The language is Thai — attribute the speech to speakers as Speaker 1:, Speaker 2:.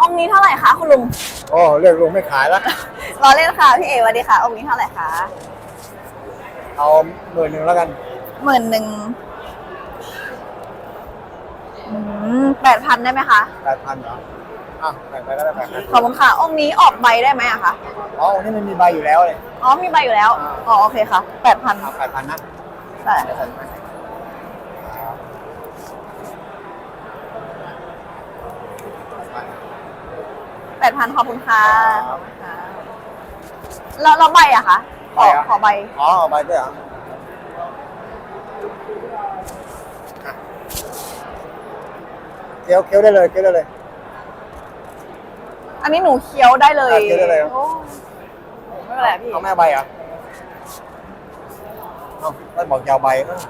Speaker 1: องค์นี้เท่าไหร่คะคุณลุง
Speaker 2: โอ้เรียกลุงไม่ขายแล้ว
Speaker 1: รอเล่นค่ะพี่เอสวัสดีค่ะ องค์นี้เท่าไหร่คะ
Speaker 2: เอาหมื่นหนึ่งแล้วกัน
Speaker 1: หมื่นหนึ่งแปดพันได้ไหมคะ
Speaker 2: แปดพันเหรออะแบ่งไปก็ได้แปดพัน
Speaker 1: ขอบคุณค่ะ องค์นี้ออกใบได้ไหมอะคะ
Speaker 2: อ๋อนี่มันมีใบอยู่แล้วเลย
Speaker 1: อ๋อมีใบอยู่แล้ว
Speaker 2: อ่า
Speaker 1: อ๋อโอเคค่ะแปดพัน
Speaker 2: เอาแปดพันนะ
Speaker 1: ใช่
Speaker 2: เดี๋ยวใส่ไปครับ
Speaker 1: แป ดพันขอบคุณค่ะขอบคุณค่ะแล้วแล้วใบอะคะขอขอใบ
Speaker 2: อ๋อเอาใบด้วยเหรออะเคี้ยวเคี้ยวได้เลยเคี้ยวได้เลย
Speaker 1: อันนี้หนูเคี้ยวได้เลย
Speaker 2: อะเคี้ยวได้เลย
Speaker 1: โอ้ไม่เป็นไรพี่
Speaker 2: เอาแม่ใบเหรอะเอาไม่บอกอยาวใบเออ